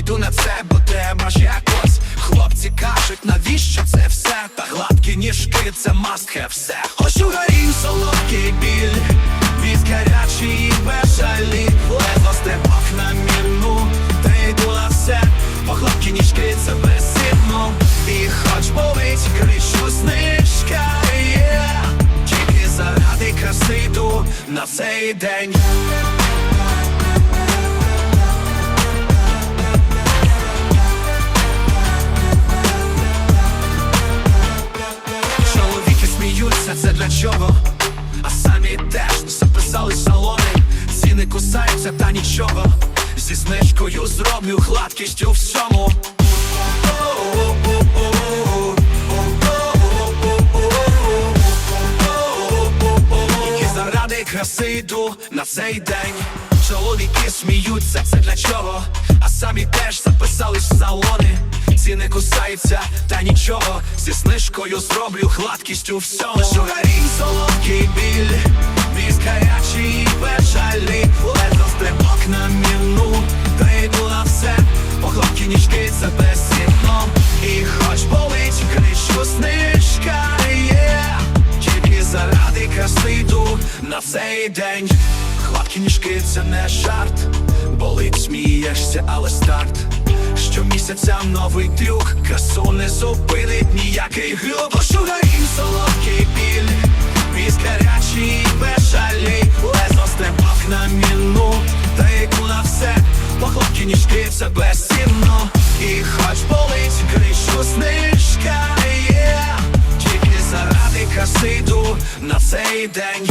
йду на це, бо треба ж якось Хлопці кажуть, навіщо це все? Та гладкі ніжки, це have все. Хочу горім солодкий біль Від гарячої печалі Лезо стрибок на міну Та йду на все. Бо гладкі ніжки, це безсильно. І хоч болить кричу знижка є. Тільки заради краси йду на цей день чого? А самі теж записали салони. Ціни кусаються, та нічого. Зі знижкою зроблю гладкість у всьому. Тільки заради краси йду на цей день. Чоловіки сміються, це для чого? А самі теж записались в салони Ціни кусаються, та нічого. Зі знижкою зроблю гладкість у всьому. Шугарім солодкий біль Міст гарячий печалі Лезо стрибок на міну Та йду на все. Бо гладкі ніжки це безсвітно І хоч болить кричу знижка є. Тільки заради краси йду на цей день. Гладкі ніжки це не жарт. Болить, смієшся, але старт Щомісяця новий трюк. Красу не зупинить ніякий глюк. Пошугарім солодкий біль. Віз гарячий без жалі. Лезо стрибок на міну. Та йду на все гладкі ніжки це безцінно. І хоч болить, кричу знижка є. Тільки заради краси йду на цей день